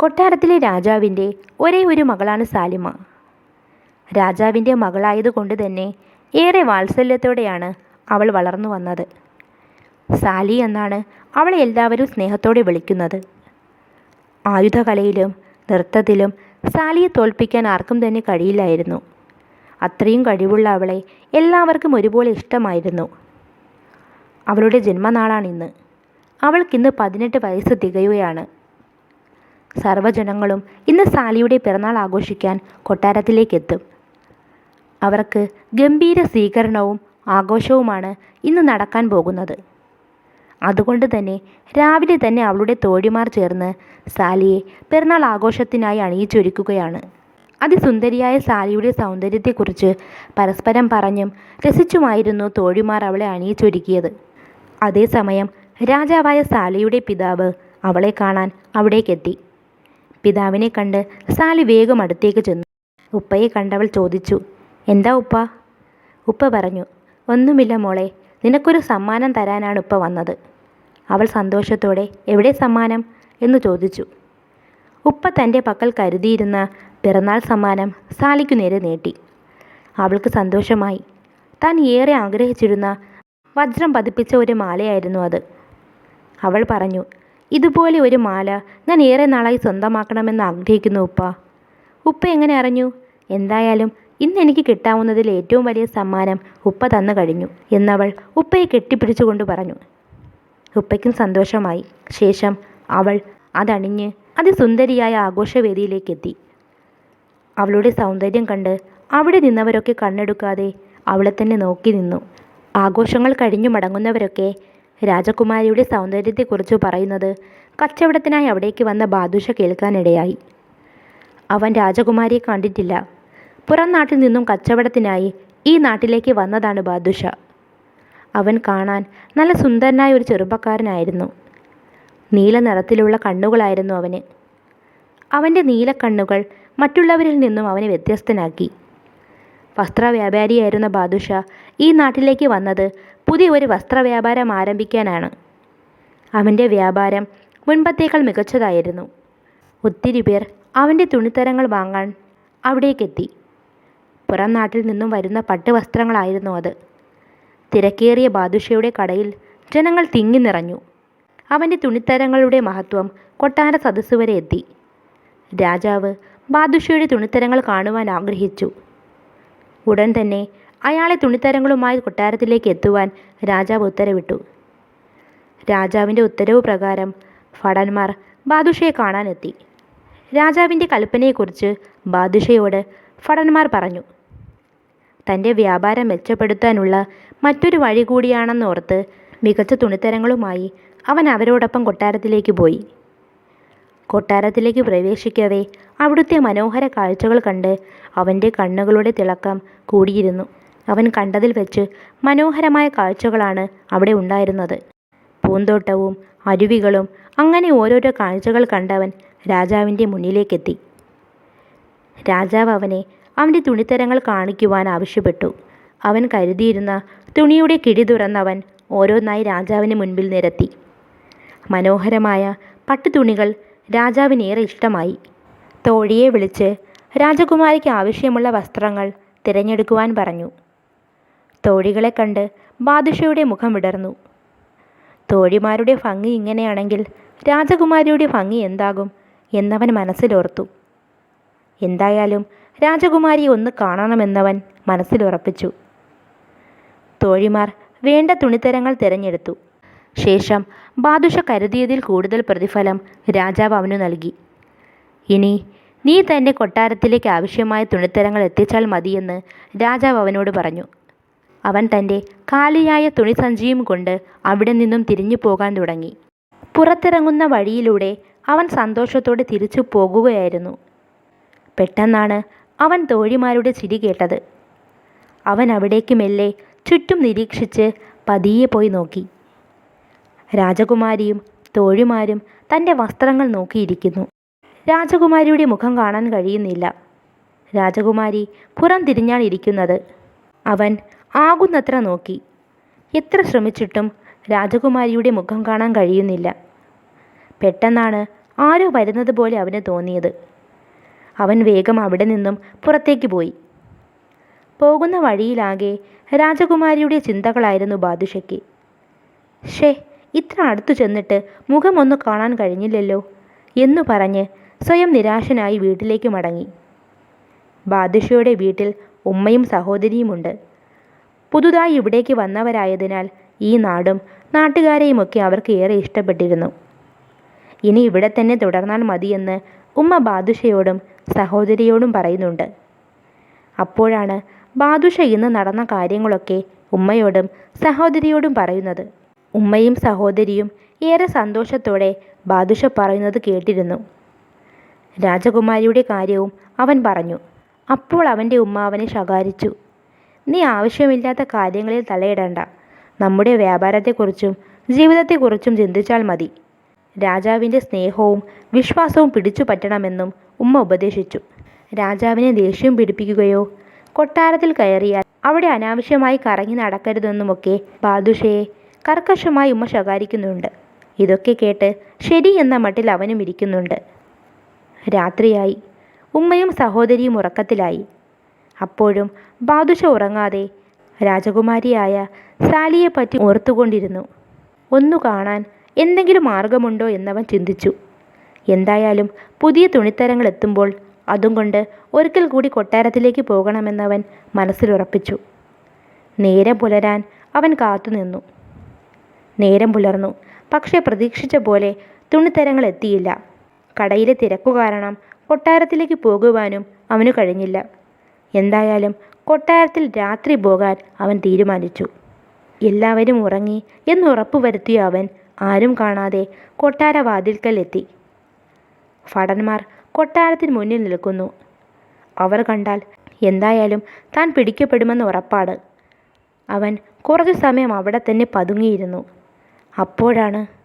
കൊട്ടാരത്തിലെ രാജാവിന്റെ ഒരേ ഒരു മകളാണ് സാലിമ. രാജാവിന്റെ മകളായതുകൊണ്ട് തന്നെ ഏറെ വാത്സല്യത്തോടെയാണ് അവൾ വളർന്നു വന്നത്. സാലി എന്നാണ് അവളെ എല്ലാവരും സ്നേഹത്തോടെ വിളിക്കുന്നത്. ആയുധകലയിലും നൃത്തത്തിലും സാലിയെ തോൽപ്പിക്കാൻ ആർക്കും തന്നെ കഴിയില്ലായിരുന്നു. അത്രയും കഴിവുള്ള അവളെ എല്ലാവർക്കും ഒരുപോലെ ഇഷ്ടമായിരുന്നു. അവളുടെ ജന്മനാളാണിന്ന് അവൾക്കിന്ന് പതിനെട്ട് വയസ്സ് തികയുകയാണ്. സർവജനങ്ങളും ഇന്ന് സാലിയുടെ പിറന്നാൾ ആഘോഷിക്കാൻ കൊട്ടാരത്തിലേക്കെത്തും. അവർക്ക് ഗംഭീര സ്വീകരണവും ആഘോഷവുമാണ് ഇന്ന് നടക്കാൻ പോകുന്നത്. അതുകൊണ്ട് തന്നെ രാവിലെ തന്നെ അവളുടെ തോഴിമാർ ചേർന്ന് സാലിയെ പിറന്നാൾ ആഘോഷത്തിനായി അണിയിച്ചൊരുക്കുകയാണ്. അതിസുന്ദരിയായ സാലിയുടെ സൗന്ദര്യത്തെക്കുറിച്ച് പരസ്പരം പറഞ്ഞും രസിച്ചുമായിരുന്നു തോഴിമാർ അവളെ അണിയിച്ചൊരുക്കിയത്. അതേസമയം രാജാവായ സാലിയുടെ പിതാവ് അവളെ കാണാൻ അവിടേക്കെത്തി. പിതാവിനെ കണ്ട് സാലി വേഗം അടുത്തേക്ക് ചെന്നു. ഉപ്പയെ കണ്ടവൾ ചോദിച്ചു എന്താ ഉപ്പ? ഉപ്പ പറഞ്ഞു ഒന്നുമില്ല മോളെ നിനക്കൊരു സമ്മാനം തരാനാണ് ഉപ്പ വന്നത്. അവൾ സന്തോഷത്തോടെ എവിടെ സമ്മാനം? എന്ന് ചോദിച്ചു. ഉപ്പ തന്റെ പക്കൽ കരുതിയിരുന്ന പിറന്നാൾ സമ്മാനം സാലിക്കു നേരെ നീട്ടി. അവൾക്ക് സന്തോഷമായി. താൻ ഏറെ ആഗ്രഹിച്ചിരുന്ന വജ്രം പതിപ്പിച്ച ഒരു മാലയായിരുന്നു അത്. അവൾ പറഞ്ഞു ഇതുപോലെ ഒരു മാല ഞാൻ ഏറെ നാളായി സ്വന്തമാക്കണമെന്ന് ആഗ്രഹിക്കുന്നു ഉപ്പ. ഉപ്പ എങ്ങനെ അറിഞ്ഞു? എന്തായാലും ഇന്ന് എനിക്ക് കിട്ടാവുന്നതിൽ ഏറ്റവും വലിയ സമ്മാനം ഉപ്പ തന്നു കഴിഞ്ഞു എന്നവൾ ഉപ്പയെ കെട്ടിപ്പിടിച്ചുകൊണ്ട് പറഞ്ഞു. ഉപ്പയ്ക്കും സന്തോഷമായി. ശേഷം അവൾ അതണിഞ്ഞ് അതിസുന്ദരിയായ ആഘോഷവേദിയിലേക്കെത്തി. അവളുടെ സൗന്ദര്യം കണ്ട് അവിടെ നിന്നവരൊക്കെ കണ്ണെടുക്കാതെ അവളെ തന്നെ നോക്കി നിന്നു. ആഘോഷങ്ങൾ കഴിഞ്ഞു മടങ്ങുന്നവരൊക്കെ രാജകുമാരിയുടെ സൗന്ദര്യത്തെക്കുറിച്ച് പറയുന്നത് കച്ചവടത്തിനായി അവിടേക്ക് വന്ന ബാദുഷ കേൾക്കാനിടയായി. അവൻ രാജകുമാരിയെ കണ്ടിട്ടില്ല. പുറം നാട്ടിൽ നിന്നും കച്ചവടത്തിനായി ഈ നാട്ടിലേക്ക് വന്നതാണ് ബാദുഷ. അവൻ കാണാൻ നല്ല സുന്ദരനായ ഒരു ചെറുപ്പക്കാരനായിരുന്നു. നീല നിറത്തിലുള്ള കണ്ണുകളായിരുന്നു അവന്. അവന്റെ നീലക്കണ്ണുകൾ മറ്റുള്ളവരിൽ നിന്നും അവനെ വ്യത്യസ്തനാക്കി. വസ്ത്രവ്യാപാരിയായിരുന്ന ബാദുഷ ഈ നാട്ടിലേക്ക് വന്നത് പുതിയ ഒരു വസ്ത്രവ്യാപാരം ആരംഭിക്കാനാണ്. അവന്റെ വ്യാപാരം മുൻപത്തേക്കാൾ മികച്ചതായിരുന്നു. ഒത്തിരി പേർ അവന്റെ തുണിത്തരങ്ങൾ വാങ്ങാൻ അവിടേക്കെത്തി. പുറം നാട്ടിൽ നിന്നും വരുന്ന പട്ടുവസ്ത്രങ്ങളായിരുന്നു അത്. തിരക്കേറിയ ബാദുഷയുടെ കടയിൽ ജനങ്ങൾ തിങ്ങി നിറഞ്ഞു. അവന്റെ തുണിത്തരങ്ങളുടെ മഹത്വം കൊട്ടാര സദസ്സ് വരെ എത്തി. രാജാവ് ബാദുഷയുടെ തുണിത്തരങ്ങൾ കാണുവാൻ ആഗ്രഹിച്ചു. ഉടൻ തന്നെ അയാളെ തുണിത്തരങ്ങളുമായി കൊട്ടാരത്തിലേക്ക് എത്തുവാൻ രാജാവ് ഉത്തരവിട്ടു. രാജാവിന്റെ ഉത്തരവ് പ്രകാരം ഭടന്മാർ ബാദുഷയെ കാണാനെത്തി. രാജാവിന്റെ കൽപ്പനയെക്കുറിച്ച് ബാദുഷയോട് ഭടന്മാർ പറഞ്ഞു തന്റെ വ്യാപാരം മെച്ചപ്പെടുത്താനുള്ള മറ്റൊരു വഴി കൂടിയാണെന്നോർത്ത് മികച്ച തുണിത്തരങ്ങളുമായി അവൻ അവരോടൊപ്പം കൊട്ടാരത്തിലേക്ക് പോയി. കൊട്ടാരത്തിലേക്ക് പ്രവേശിക്കവേ അവിടുത്തെ മനോഹര കാഴ്ചകൾ കണ്ട് അവന്റെ കണ്ണുകളുടെ തിളക്കം കൂടിയിരുന്നു. അവൻ കണ്ടതിൽ വെച്ച് മനോഹരമായ കാഴ്ചകളാണ് അവിടെ ഉണ്ടായിരുന്നത്. പൂന്തോട്ടവും അരുവികളും അങ്ങനെ ഓരോരോ കാഴ്ചകൾ കണ്ടവൻ രാജാവിന്റെ മുന്നിലേക്കെത്തി. രാജാവ് അവനെ അവന്റെ തുണിത്തരങ്ങൾ കാണിക്കുവാൻ ആവശ്യപ്പെട്ടു. അവൻ കരുതിയിരുന്ന തുണിയുടെ കിടി തുറന്നവൻ ഓരോന്നായി രാജാവിന് മുൻപിൽ നിരത്തി. മനോഹരമായ പട്ടുതുണികൾ രാജാവിനേറെ ഇഷ്ടമായി. തോഴിയെ വിളിച്ച് രാജകുമാരിക്ക് ആവശ്യമുള്ള വസ്ത്രങ്ങൾ തിരഞ്ഞെടുക്കുവാൻ പറഞ്ഞു. തോഴികളെ കണ്ട് ബാദുഷയുടെ മുഖം വിടർന്നു. തോഴിമാരുടെ ഭംഗി ഇങ്ങനെയാണെങ്കിൽ രാജകുമാരിയുടെ ഭംഗി എന്താകും എന്നവൻ മനസ്സിലോർത്തു. എന്തായാലും രാജകുമാരിയെ ഒന്ന് കാണണമെന്നവൻ മനസ്സിലുറപ്പിച്ചു. തോഴിമാർ വേണ്ട തുണിത്തരങ്ങൾ തിരഞ്ഞെടുത്തു. ശേഷം ബാദുഷ കരുതിയതിൽ കൂടുതൽ പ്രതിഫലം രാജാവ് അവനു നൽകി. ഇനി നീ തന്റെ കൊട്ടാരത്തിലേക്ക് ആവശ്യമായ തുണിത്തരങ്ങൾ എത്തിച്ചാൽ മതിയെന്ന് രാജാവ് അവനോട് പറഞ്ഞു. അവൻ തന്റെ കാലിയായ തുണിസഞ്ചിയും കൊണ്ട് അവിടെ നിന്നും തിരിഞ്ഞു പോകാൻ തുടങ്ങി. പുറത്തിറങ്ങുന്ന വഴിയിലൂടെ അവൻ സന്തോഷത്തോടെ തിരിച്ചു പോകുകയായിരുന്നു. പെട്ടെന്നാണ് അവൻ തോഴിമാരുടെ ചിരി കേട്ടത്. അവൻ അവിടേക്ക് മെല്ലെ ചുറ്റും നിരീക്ഷിച്ച് പതിയെ പോയി നോക്കി. രാജകുമാരിയും തോഴിമാരും തന്റെ വസ്ത്രങ്ങൾ നോക്കിയിരിക്കുന്നു. രാജകുമാരിയുടെ മുഖം കാണാൻ കഴിയുന്നില്ല. രാജകുമാരി പുറം തിരിഞ്ഞാണിരിക്കുന്നത് അവൻ ആകുന്നത്ര നോക്കി. എത്ര ശ്രമിച്ചിട്ടും രാജകുമാരിയുടെ മുഖം കാണാൻ കഴിയുന്നില്ല. പെട്ടെന്നാണ് ആരോ വരുന്നത് പോലെ അവന് തോന്നിയത്. അവൻ വേഗം അവിടെ നിന്നും പുറത്തേക്ക് പോയി. പോകുന്ന വഴിയിലാകെ രാജകുമാരിയുടെ ചിന്തകളായിരുന്നു ബാദുഷയ്ക്ക്. ഷേ ഇത്ര അടുത്തു ചെന്നിട്ട് മുഖമൊന്നു കാണാൻ കഴിഞ്ഞില്ലല്ലോ എന്നു പറഞ്ഞ് സ്വയം നിരാശനായി വീട്ടിലേക്ക് മടങ്ങി. ബാദുഷയുടെ വീട്ടിൽ ഉമ്മയും സഹോദരിയുമുണ്ട്. പുതുതായി ഇവിടേക്ക് വന്നവരായതിനാൽ ഈ നാടും നാട്ടുകാരെയുമൊക്കെ അവർക്ക് ഏറെ ഇഷ്ടപ്പെട്ടിരുന്നു. ഇനി ഇവിടെ തന്നെ തുടർന്നാൽ മതിയെന്ന് ഉമ്മ ബാദുഷയോടും സഹോദരിയോടും പറയുന്നുണ്ട്. അപ്പോഴാണ് ബാദുഷ ഇന്ന് നടന്ന കാര്യങ്ങളൊക്കെ ഉമ്മയോടും സഹോദരിയോടും പറയുന്നത്. ഉമ്മയും സഹോദരിയും ഏറെ സന്തോഷത്തോടെ ബാദുഷ പറയുന്നത് കേട്ടിരുന്നു. രാജകുമാരിയുടെ കാര്യവും അവൻ പറഞ്ഞു. അപ്പോൾ അവന്റെ ഉമ്മ അവനെ ശകാരിച്ചു. നീ ആവശ്യമില്ലാത്ത കാര്യങ്ങളിൽ തലയിടണ്ട. നമ്മുടെ വ്യാപാരത്തെക്കുറിച്ചും ജീവിതത്തെക്കുറിച്ചും ചിന്തിച്ചാൽ മതി. രാജാവിന്റെ സ്നേഹവും വിശ്വാസവും പിടിച്ചു പറ്റണമെന്നും ഉമ്മ ഉപദേശിച്ചു. രാജാവിനെ ദേഷ്യം പിടിപ്പിക്കുകയോ കൊട്ടാരത്തിൽ കയറിയാൽ അവിടെ അനാവശ്യമായി കറങ്ങി നടക്കരുതെന്നുമൊക്കെ ബാദുഷയെ കർക്കശമായി ഉമ്മ ശകാരിക്കുന്നുണ്ട്. ഇതൊക്കെ കേട്ട് ശരി എന്ന മട്ടിൽ അവനും ഇരിക്കുന്നുണ്ട്. രാത്രിയായി. ഉമ്മയും സഹോദരിയും ഉറക്കത്തിലായി. അപ്പോഴും ബാദുഷ ഉറങ്ങാതെ രാജകുമാരിയായ സാലിയെപ്പറ്റി ഓർത്തുകൊണ്ടിരുന്നു. ഒന്നു കാണാൻ എന്തെങ്കിലും മാർഗമുണ്ടോ? എന്നവൻ ചിന്തിച്ചു. എന്തായാലും പുതിയ തുണിത്തരങ്ങൾ എത്തുമ്പോൾ അതും കൊണ്ട് ഒരിക്കൽ കൂടി കൊട്ടാരത്തിലേക്ക് പോകണമെന്നവൻ മനസ്സിലുറപ്പിച്ചു. നേരം പുലരാൻ അവൻ കാത്തുനിന്നു നേരം പുലർന്നു. പക്ഷേ പ്രതീക്ഷിച്ച പോലെ തുണിത്തരങ്ങൾ എത്തിയില്ല. കടയിലെ തിരക്കു കാരണം കൊട്ടാരത്തിലേക്ക് പോകുവാനും അവനു കഴിഞ്ഞില്ല. എന്തായാലും കൊട്ടാരത്തിൽ രാത്രി പോകാൻ അവൻ തീരുമാനിച്ചു. എല്ലാവരും ഉറങ്ങി എന്ന് ഉറപ്പുവരുത്തിയ അവൻ ആരും കാണാതെ കൊട്ടാരവാതിൽക്കൽ എത്തി. ഭടന്മാർ കൊട്ടാരത്തിന് മുന്നിൽ നിൽക്കുന്നു. അവർ കണ്ടാൽ എന്തായാലും താൻ പിടിക്കപ്പെടുമെന്ന് ഉറപ്പാണ്. അവൻ കുറച്ചു സമയം അവിടെ തന്നെ പതുങ്ങിയിരുന്നു. അപ്പോഴാണ്